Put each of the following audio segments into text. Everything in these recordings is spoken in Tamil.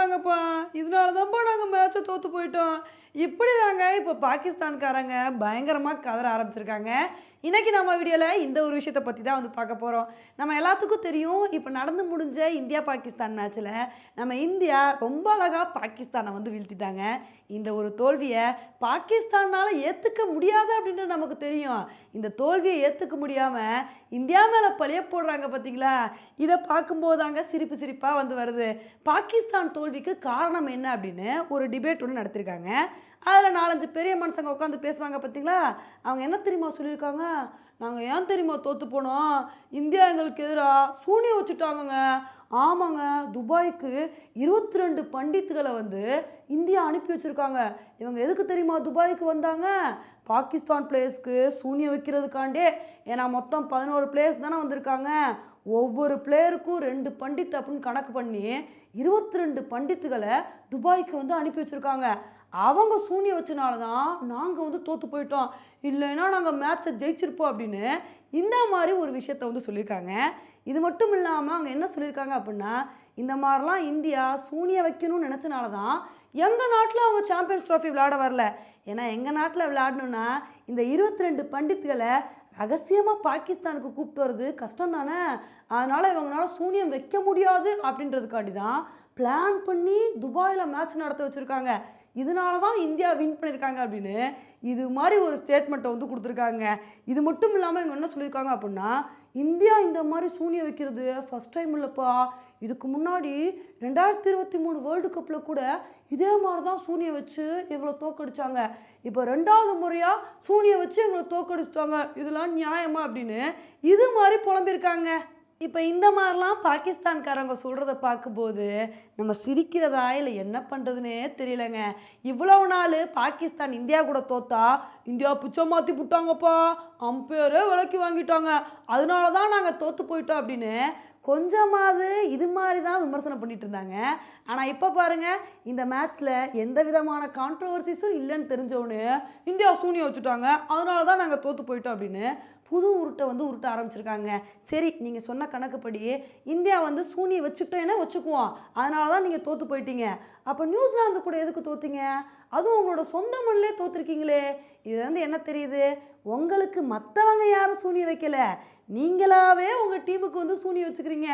பண்ணிட்டாங்கப்பா இதனால தான்ப்பா நாங்கள் மேட்ச்சை தோற்று போயிட்டோம். இப்படி தாங்க இப்போ பாகிஸ்தான்காரங்க பயங்கரமாக கதற ஆரம்பிச்சிருக்காங்க. இன்றைக்கி நம்ம வீடியோவில் இந்த ஒரு விஷயத்தை பற்றி தான் வந்து பார்க்க போகிறோம் நம்ம எல்லாத்துக்கும் தெரியும் இப்போ நடந்து முடிஞ்ச இந்தியா பாகிஸ்தான் மேட்ச்சில் நம்ம இந்தியா ரொம்ப அழகாக பாகிஸ்தானை வந்து வீழ்த்திட்டாங்க. இந்த ஒரு தோல்வியை பாகிஸ்தானால் ஏற்றுக்க முடியாது அப்படின்றது நமக்கு தெரியும். இந்த தோல்வியை ஏற்றுக்க முடியாமல் இந்தியா மேலே பழிய போடுறாங்க பார்த்தீங்களா இதை பார்க்கும்போதாங்க சிரிப்பு சிரிப்பாக வந்து வருது. பாகிஸ்தான் தோல்விக்கு காரணம் என்ன அப்படின்னு ஒரு டிபேட் ஒன்று நடத்திருக்காங்க. அதில் நாலஞ்சு பெரிய மனுஷங்க உட்காந்து பேசுவாங்க பார்த்தீங்களா அவங்க என்ன தெரியுமா சொல்லியிருக்காங்க? நாங்கள் ஏன் தெரியுமா தோற்று போனோம்? இந்தியா எங்களுக்கு எதிராக சூனியம் வச்சுட்டாங்கங்க. ஆமாங்க துபாய்க்கு இருபத்தி ரெண்டு பண்டித்துகளை வந்து இந்தியா அனுப்பி வச்சுருக்காங்க. இவங்க எதுக்கு தெரியுமா துபாய்க்கு வந்தாங்க? பாகிஸ்தான் பிளேயர்ஸ்க்கு சூனியம் வைக்கிறதுக்காண்டே. ஏன்னா மொத்தம் பதினோரு பிளேயர்ஸ் தானே வந்திருக்காங்க. ஒவ்வொரு பிளேயருக்கும் ரெண்டு பண்டித் அப்படின்னு கணக்கு பண்ணி இருபத்தி ரெண்டு பண்டித்துகளை துபாய்க்கு வந்து அனுப்பி வச்சுருக்காங்க. அவங்க சூனிய வச்சனால தான் நாங்கள் வந்து தோற்று போயிட்டோம். இல்லைன்னா நாங்கள் மேட்ச்சை ஜெயிச்சிருப்போம் அப்படின்னு இந்த மாதிரி ஒரு விஷயத்த வந்து சொல்லியிருக்காங்க. இது மட்டும் இல்லாமல் அவங்க என்ன சொல்லியிருக்காங்க அப்படின்னா இந்த மாதிரிலாம் இந்தியா சூனிய வைக்கணும்னு நினச்சனால தான் எங்கள் நாட்டில் அவங்க சாம்பியன்ஸ் ட்ராஃபி விளையாட வரல. ஏன்னா எங்கள் நாட்டில் விளையாடணுன்னா இந்த இருபத்தி ரெண்டு பண்டித்துகளை ரகசியமாக பாகிஸ்தானுக்கு கூப்பிட்டு வர்றது கஷ்டம் தானே அதனால் இவங்களால சூனியம் வைக்க முடியாது அப்படின்றதுக்காண்டி தான் பிளான் பண்ணி துபாயில் மேட்ச் நடத்த வச்சுருக்காங்க. இதனால தான் இந்தியா வின் பண்ணியிருக்காங்க அப்படின்னு இது மாதிரி ஒரு ஸ்டேட்மெண்ட்டை வந்து கொடுத்துருக்காங்க. இது மட்டும் இல்லாமல் இவங்க என்ன சொல்லியிருக்காங்க அப்படின்னா இந்தியா இந்த மாதிரி சூனியம் வைக்கிறது ஃபஸ்ட் டைம் இல்லைப்பா. இதுக்கு முன்னாடி ரெண்டாயிரத்தி இருபத்தி மூணு வேர்ல்டு கப்பில் கூட இதே மாதிரி தான் சூனியை வச்சு எங்களை தோக்கடிச்சாங்க இப்போ ரெண்டாவது முறையாக சூனியை வச்சு எங்களை தோக்கடிச்சிட்டாங்க இதெல்லாம் நியாயமா அப்படின்னு இது மாதிரி புலம்பியிருக்காங்க. இப்போ இந்த மாதிரிலாம் பாகிஸ்தான்காரங்க சொல்கிறத பார்க்கும்போது நம்ம சிரிக்கிறதா இல்லை என்ன பண்ணுறதுனே தெரியலங்க. இவ்வளவு நாள் பாகிஸ்தான் இந்தியா கூட தோத்தா இந்தியா புச்சம் மாற்றி புட்டாங்கப்பா. அம்பையரே விலக்கி வாங்கிட்டாங்க. அதனால தான் நாங்கள் தோற்று போயிட்டோம் அப்படின்னு கொஞ்சமாவது இது மாதிரி தான் விமர்சனம் பண்ணிட்டு இருந்தாங்க. ஆனால் இப்போ பாருங்கள் இந்த மேட்ச்சில் எந்த விதமான கான்ட்ரவர்சிஸும் இல்லைன்னு தெரிஞ்சவொன்னு இந்தியா சூனியை வச்சுட்டாங்க. அதனால தான் நாங்கள் தோற்று போயிட்டோம் அப்படின்னு புது உருட்டை வந்து உருட்ட ஆரம்பிச்சிருக்காங்க. சரி நீங்கள் சொன்ன கணக்குப்படி இந்தியா வந்து சூனியை வச்சுக்கிட்டோன்னா வச்சுக்குவோம். அதனால தான் நீங்கள் தோற்று போயிட்டீங்க. அப்போ நியூசிலாந்து கூட எதுக்கு தோத்தீங்க? அதுவும் உங்களோட சொந்த மண்ணிலே தோற்றுருக்கீங்களே இதுலேருந்து என்ன தெரியுது? உங்களுக்கு மற்றவங்க யாரும் சூனிய வைக்கல. நீங்களாவே உங்கள் டீமுக்கு வந்து சூனி வச்சுக்கிறீங்க.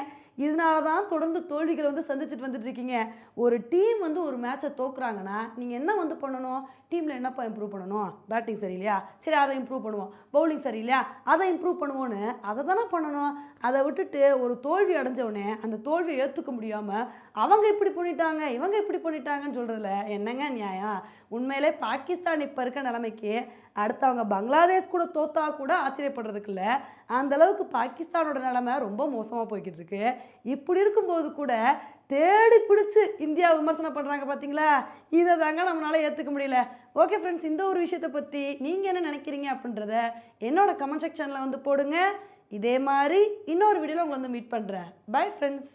இதனால தான் தொடர்ந்து தோல்விகளை வந்து சந்திச்சுட்டு வந்துட்டு இருக்கீங்க. ஒரு டீம் வந்து ஒரு மேட்சை தோக்குறாங்கன்னா நீங்கள் என்ன வந்து பண்ணணும்? டீமில் என்னப்பா இம்ப்ரூவ் பண்ணணும்? பேட்டிங் சரியில்லையா? சரி அதை இம்ப்ரூவ் பண்ணுவோம். பவுலிங் சரியில்லையா? அதை இம்ப்ரூவ் பண்ணுவோன்னு அதை தானே பண்ணணும்? அதை விட்டுட்டு ஒரு தோல்வி அடைஞ்சவொடனே அந்த தோல்வியை ஏற்றுக்க முடியாமல் அவங்க இப்படி பண்ணிட்டாங்க இவங்க இப்படி பண்ணிட்டாங்கன்னு சொல்கிறதுல என்னங்க நியாயம்? உண்மையிலே பாகிஸ்தான் இப்போ இருக்க நிலைமைக்கு அடுத்தவங்க பங்களாதேஷ் கூட தோத்தா கூட ஆச்சரியப்படுறதுக்கு இல்லை. அந்த அளவுக்கு பாகிஸ்தானோட நிலைமை ரொம்ப மோசமாக போய்கிட்டு இருக்கு. இப்படி இருக்கும்போது கூட தேடி பிடிச்சி இந்தியா விமர்சனம் பண்ணுறாங்க பார்த்தீங்களா இதை தாங்க நம்மளால ஏற்றுக்க முடியல. ஓகே ஃப்ரெண்ட்ஸ் இந்த ஒரு விஷயத்தை பற்றி நீங்கள் என்ன நினைக்கிறீங்க அப்படின்றத என்னோட கமெண்ட் செக்ஷனில் வந்து போடுங்க. இதே மாதிரி இன்னொரு வீடியோவில் உங்களை வந்து மீட் பண்ணுறேன் பை ஃப்ரெண்ட்ஸ்